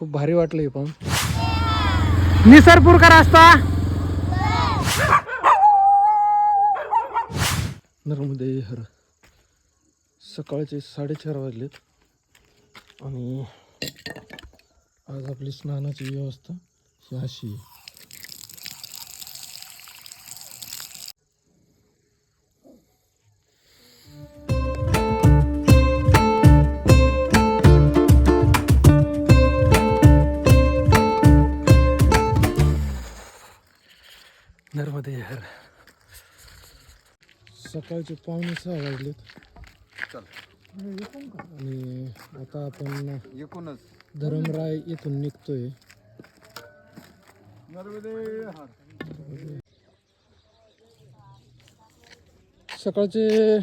खूप भारी वाटलं हे पाहून. निसरपूरकर असता नर्मदे हर. सकाळचे साडेचार वाजलेत. आणि आज आपली स्नानाची व्यवस्था ही अशी आहे. नर्मदे हर सकाळचे पावणे सहा वाजलेत. आणि आता आपण एकूणच. धरमराय इथून निघतोय. सकाळचे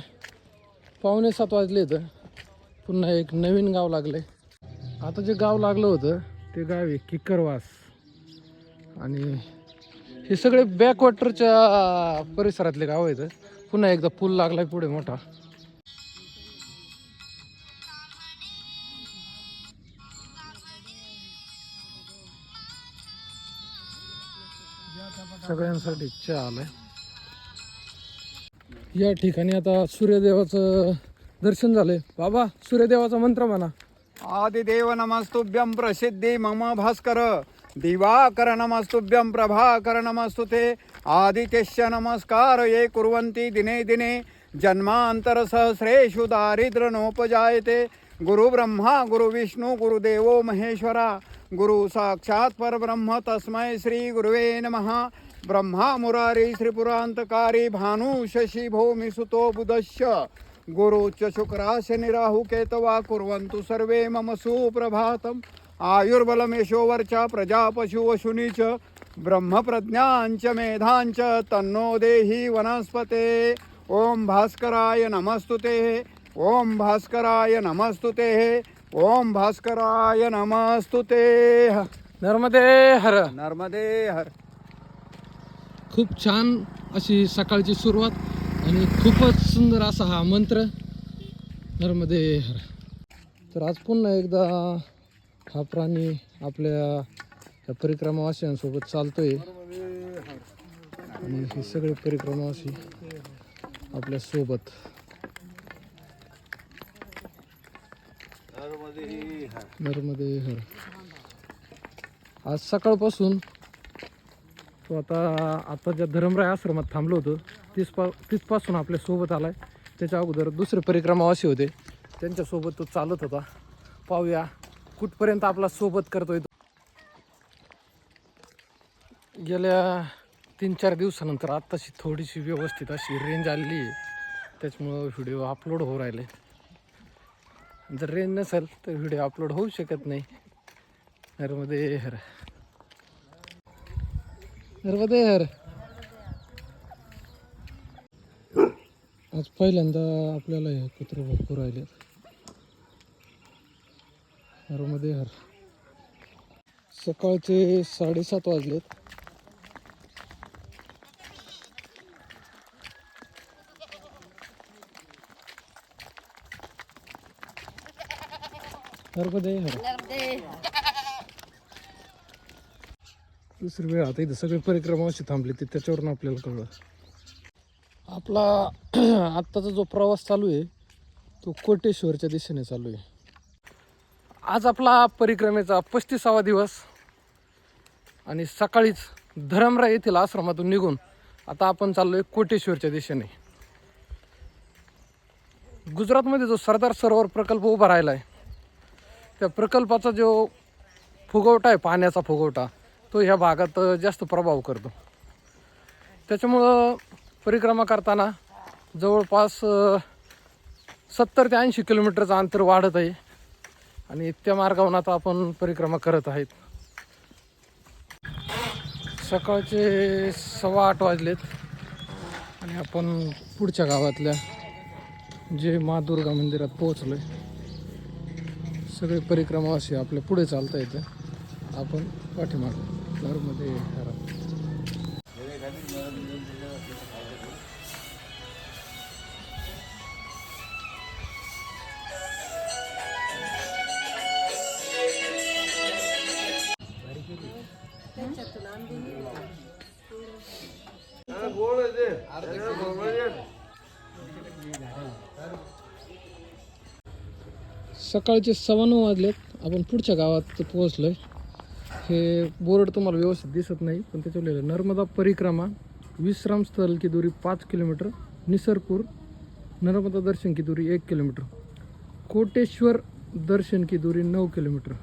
पावणे सात वाजले तर पुन्हा एक नवीन गाव लागले आता जे गाव लागलं होतं ते गाव आहे किक्करवास आणि हे सगळे बॅकवॉटरच्या परिसरातले गाव आहेत. पुन्हा एकदा पूल लागलाय पुढे मोठा. सगळ्यांसाठी चहा आलाय. या ठिकाणी आता सूर्यदेवाचं दर्शन झालंय. बाबा सूर्यदेवाचा मंत्र म्हणा. आदिदेव नमस्तुभ्यं प्रसिद्धी मम भास्कर. दिवाकर नमस्तुभ्यं प्रभाकर नमस्तु ते आदित्यस्य नमस्कार ये कुर्वन्ति दिने दिने जन्मान्तरसहस्रेषु दारिद्र्यनोपजायते। गुरुब्रह्मा गुरुविष्णु गुरुदेवो महेश्वरा गुरु साक्षात् परब्रह्म तस्मै श्रीगुरुवे नमः। ब्रह्मा मुरारी श्रीपुरान्तकारी भानु शशि भौमि सुतो बुधश्च। गुरुच शुक्रास्य निराहुकेतवा कुर्वन्तु सर्वे मम सुप्रभातम्। आयुर्बलमेशोवर्चा प्रजा पशुवशुनी च ब्रह्मप्रज्ञाञ्च मेधाञ्च तन्नो देहि वनस्पते. ॐ भास्कराय नमस्तुते. ॐ भास्कराय नमस्तुते. ॐ भास्कराय नमस्तुते. नर्मदे हर. नर्मदे हर. खूप छान अशी सकाळची सुरुवात आणि खूपच सुंदर असा हा मंत्र. नर्मदे हर. तर आज पुन्हा एकदा हा प्राणी आपल्या परिक्रमावासियांसोबत चालतोय. आणि हे सगळे परिक्रमावासी आपल्यासोबत. नर्मदे हर. आज सकाळपासून तो आता आता ज्या धरमराय आश्रमात थांबलो होतो तीच पा तिथपासून आपल्यासोबत आलाय. त्याच्या अगोदर दुसरे परिक्रमावासी होते. त्यांच्यासोबत तो चालत होता. पाहूया. कुठपर्यंत आपला सोबत करतोय तो. गेल्या तीन चार दिवसानंतर आत्ताशी थोडीशी व्यवस्थित अशी रेंज आलेली आहे. त्याच्यामुळं व्हिडिओ अपलोड होऊ राहिले. जर रेंज नसेल तर व्हिडिओ अपलोड होऊ शकत नाही. नर्मदे हर नर्मदे हर आज पहिल्यांदा आपल्याला हे कुत्र भरपूर राहिले नर्मदे हर. सकाळचे साडेसात वाजलेत. हर. दुसरी वेळ आता इथं सगळे परिक्रमा अशी थांबली ती त्याच्यावरून आपल्याला कळलं. आपला आत्ताचा जो प्रवास चालू आहे तो कोटेश्वरच्या दिशेने चालू आहे. आज आपला परिक्रमेचा पस्तीसावा दिवस आणि सकाळीच धरमरा येथील आश्रमातून निघून आता आपण चाललोय कोटेश्वरच्या दिशेने. गुजरातमध्ये जो सरदार सरोवर प्रकल्प उभा राहिला आहे त्या प्रकल्पाचा जो फुगवटा आहे पाण्याचा फुगवटा तो ह्या भागात जास्त प्रभाव करतो. त्याच्यामुळं परिक्रमा करताना जवळपास सत्तर ते ऐंशी किलोमीटरचं अंतर वाढत आहे. आणि त्या मार्गावरून आता आपण परिक्रमा करत आहेत. सकाळचे सव्वा आठ वाजलेत. आणि आपण पुढच्या गावातल्या जे मा दुर्गा मंदिरात पोहोचलोय सगळे परिक्रमावासी आपल्या पुढे चालता येतं आपण पाठीमागे नर्मदे सकाळचे सव्वा नऊ वाजलेत. आपण पुढच्या गावात आहे हे बोर्ड तुम्हाला व्यवस्थित दिसत नाही पण त्याच्यावर लिहिलं नर्मदा परिक्रमा विश्रामस्थल की दूरी पाच किलोमीटर निसरपूर नर्मदा दर्शन की दूरी एक किलोमीटर कोटेश्वर दर्शन की दूरी नऊ किलोमीटर.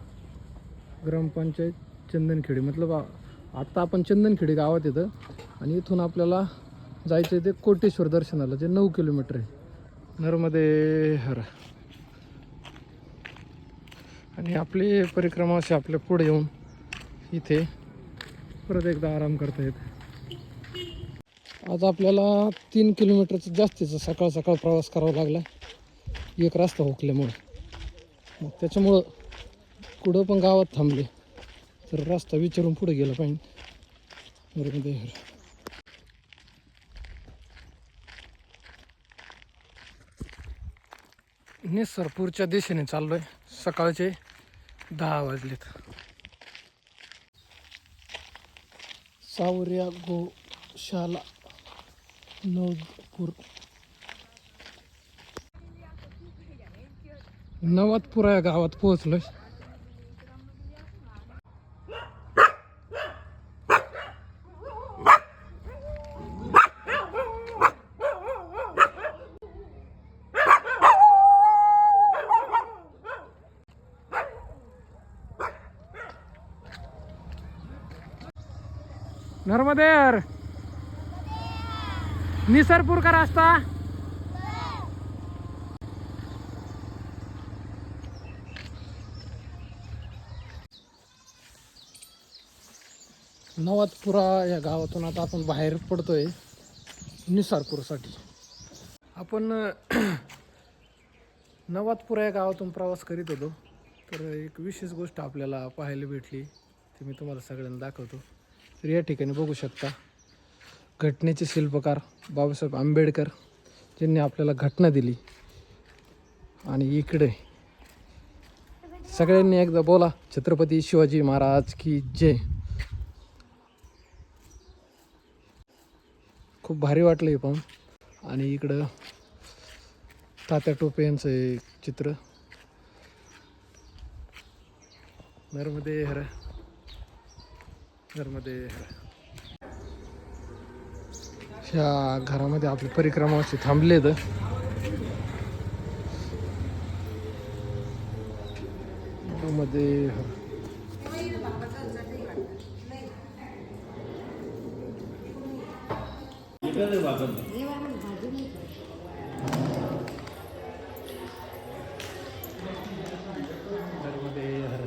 ग्रामपंचायत चंदनखेडी मतलब आत्ता आपण चंदनखेडी गावात येतं आणि इथून आपल्याला जायचं आहे ते कोटेश्वर दर्शनाला जे नऊ किलोमीटर आहे. नर्मदे हर. आणि आपली परिक्रमा अशी आपल्या पुढे येऊन इथे परत एकदा आराम करता येते. आज आपल्याला तीन किलोमीटरचं जास्तीचा सकाळ सकाळ प्रवास करावा लागला. एक रस्ता हुकल्यामुळं. मग त्याच्यामुळं कुठं पण गावात थांबले तर रस्ता विचारून पुढे गेला पाहिजे. बरोबर निसरपूरच्या दिशेने चाललो आहे सकाळचे दहा वाजलेत. सावर्या गोशाला नवपूर नवातपूर या गावात पोहोचलोय. नर्मदेर निसरपूर का रास्ता. नवादपुरा या गावातून आता आपण बाहेर पडतोय निसारपूरसाठी. आपण नवादपुरा या गावातून प्रवास करीत होतो. तर एक विशेष गोष्ट आपल्याला पाहायला भेटली ती मी तुम्हाला सगळ्यांना दाखवतो. तर या ठिकाणी बघू शकता घटनेचे शिल्पकार बाबासाहेब आंबेडकर ज्यांनी आपल्याला घटना दिली. आणि इकडे सगळ्यांनी एकदा बोला छत्रपती शिवाजी महाराज की जय. खूप भारी वाटलं हे पाहून. आणि इकडं तात्या टोपे यांचं हे चित्र. नर्मदे हर घरमध्ये. ह्या घरामध्ये आपली परिक्रमा अशी थांबले तर मध्ये बाबा हर नर्मदे हर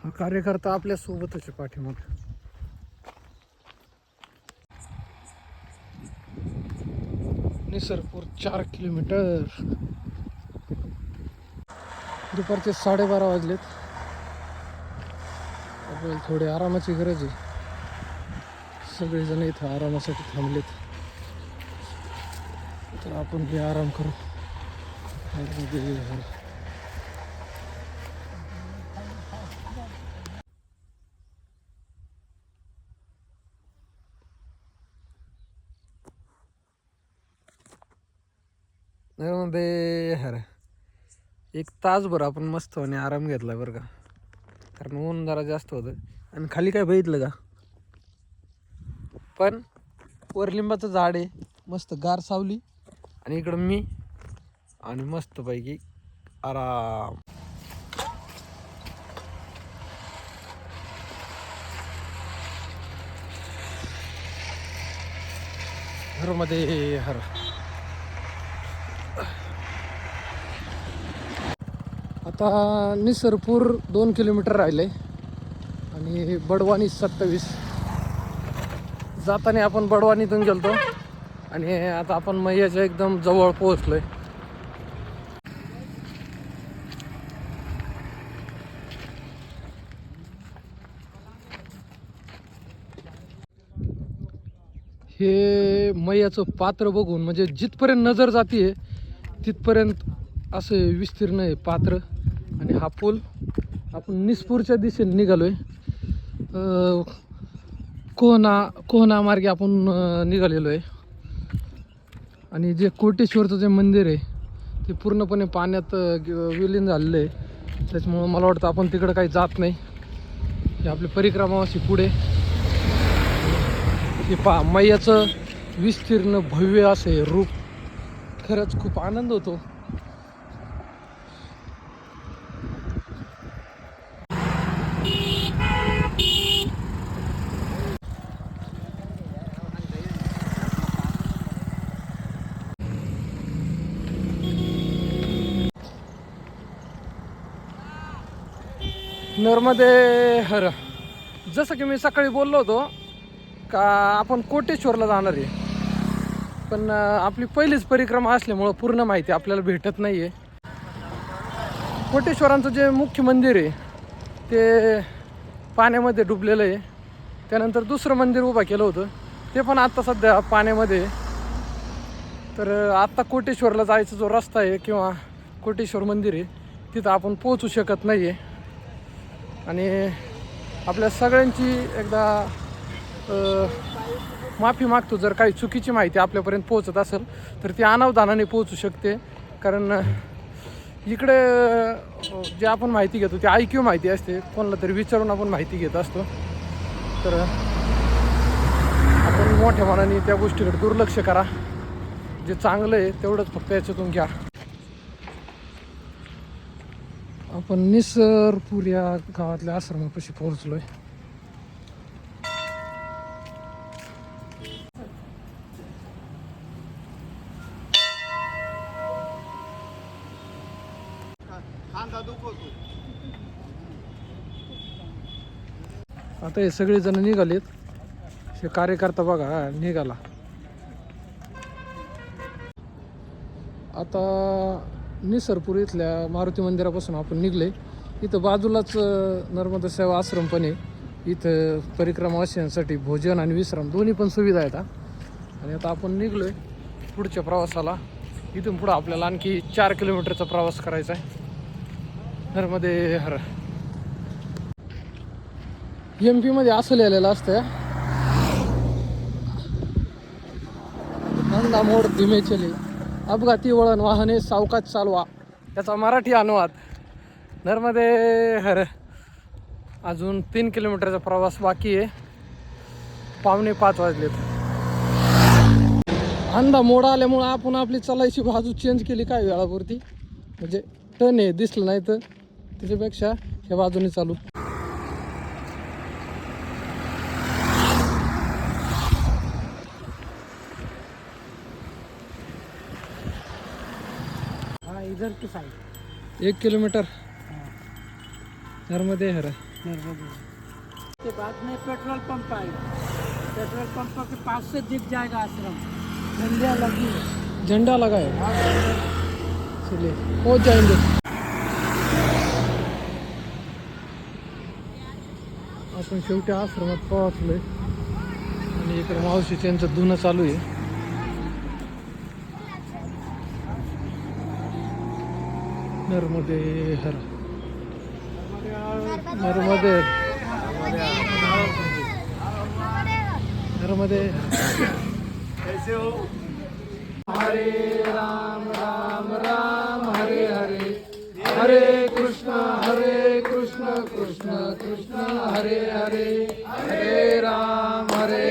हा कार्यकर्ता आपल्या सोबतच आहे पाठीमाग. निसर्गपूर चार किलोमीटर. दुपारचे साडेबारा वाजलेत. आपल्याला थोडी आरामाची गरज आहे. सगळेजण इथं आरामासाठी थांबलेत. तर आपण बी आराम करू. हर हर. एक तासभर आपण मस्त आणि आराम घेतला बरं का. कारण ऊन जरा जास्त होतं. आणि खाली काय बघितलं का? पण वरलिंबाचं झाड आहे. मस्त गार सावली. आणि इकडं मी आणि मस्त पैकी आराम. घरमध्ये हर. आता निसरपूर दोन किलोमीटर राहिले. आणि बडवानी सत्तावीस. जाताना आपण बडवानीतून गेलतो. आणि आता आपण मैयाच्या एकदम जवळ पोहोचलो आहे हे मैयाचं पात्र बघून म्हणजे जिथपर्यंत नजर जाते तिथपर्यंत असं विस्तीर्ण आहे पात्र. आणि हा पूल आपण निसपूरच्या दिशेने निघालो आहे कोहना कोहना मार्गे आपण निघालेलो आहे. आणि जे कोटेश्वरचं जे मंदिर आहे ते पूर्णपणे पाण्यात ग- विलीन झालेलं आहे. त्याच्यामुळं मला वाटतं आपण तिकडं काही जात नाही. हे आपली परिक्रमावाशी पुढे. हे पा मैयाचं विस्तीर्ण भव्य असे रूप. खरंच खूप आनंद होतो. नर्मदे हर. जसं की मी सकाळी बोललो होतो का आपण कोटेश्वरला जाणार आहे. पण आपली पहिलीच परिक्रमा असल्यामुळं पूर्ण माहिती आपल्याला भेटत नाही आहे कोटेश्वरांचं जे मुख्य मंदिर आहे ते पाण्यामध्ये डुबलेलं आहे. त्यानंतर दुसरं मंदिर उभं केलं होतं. ते पण आत्ता सध्या पाण्यामध्ये तर आत्ता कोटेश्वरला जायचा जो रस्ता आहे किंवा कोटेश्वर मंदिर आहे तिथं आपण पोहोचू शकत नाही आहे आणि आपल्या सगळ्यांची एकदा माफी मागतो जर काही चुकीची माहिती आपल्यापर्यंत पोहोचत असेल तर ती अनावधानाने पोहोचू शकते. कारण इकडे जे आपण माहिती घेतो ती ऐक्यू माहिती असते. कोणाला तरी विचारून आपण माहिती घेत असतो. तर आपण मोठ्या मनाने त्या गोष्टीकडे दुर्लक्ष करा. जे चांगलं आहे तेवढंच फक्त याच्यातून घ्या. आपण निसरपूर या गावातल्या आश्रमापाशी पोहोचलोय. आता हे सगळे जण निघालेत. हे कार्यकर्ता बघा निघाला. आता निसरपूर इथल्या मारुती मंदिरापासून आपण निघले. इथं बाजूलाच नर्मदा सेवा आश्रम पण आहे. इथं परिक्रमावासियांसाठी भोजन आणि विश्राम दोन्ही पण सुविधा आहेत आणि आता आपण निघलो आहे पुढच्या प्रवासाला. इथून पुढं आपल्याला आणखी चार किलोमीटरचा प्रवास करायचा आहे. नर्मदे हर. एम पीमध्ये असं लिहिलेलं असतं नंदा मोड धीमे चले. अपघाती वळण वाहने सावकाश चालवा. त्याचा मराठी अनुवाद. नर्मदे हर. अजून तीन किलोमीटरचा प्रवास बाकी आहे. पावणे पाच वाजलेत. अंदा मोड आल्यामुळं आपण आपली चालायची बाजू चेंज केली काय वेळापुरती? म्हणजे टन आहे दिसलं नाही तर. त्याच्यापेक्षा ह्या बाजूने चालू. हाँ की साइड एक किलोमीटर. नर्मदे हर. के बाद में पेट्रोल पंप आएगा पेट्रोल पंप के पास से दिख जाएगा आश्रम. झंडिया लगी. है झंडा लगा है. चलिए पहुंच जाएंगे आपण शेवटी आश्रमात पोहोचलोय. आणि इकडे मावशी त्यांचं धुणं चालू आहे. नर्मदे हर. नर्मदे नर्मदे. कैसे हो? हरे राम राम राम हरे हरे. हरे कृष्ण हरे कृष्ण कृष्ण कृष्ण हरे हरे. हरे राम हरे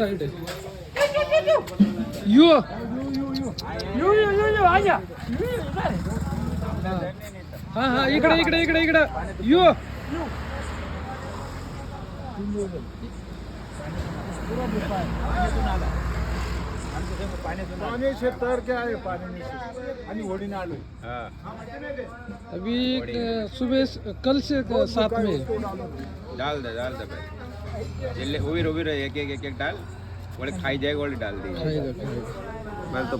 साइड आहे. यू यू यू यू. यू. आजा. हा हा इकडे इकडे इकडे इकडे. यू. पाणी शेतावर काय आहे? पाणी आणि होडीने आलो अभी सुबह स- कल से सात में. डाल दे डाल दे भाई. जल्दी उबीर उबीर एक एक एक एक डाल बोले खाई जाएगा बोले डाल दी खाएगा खाएगा मैं तो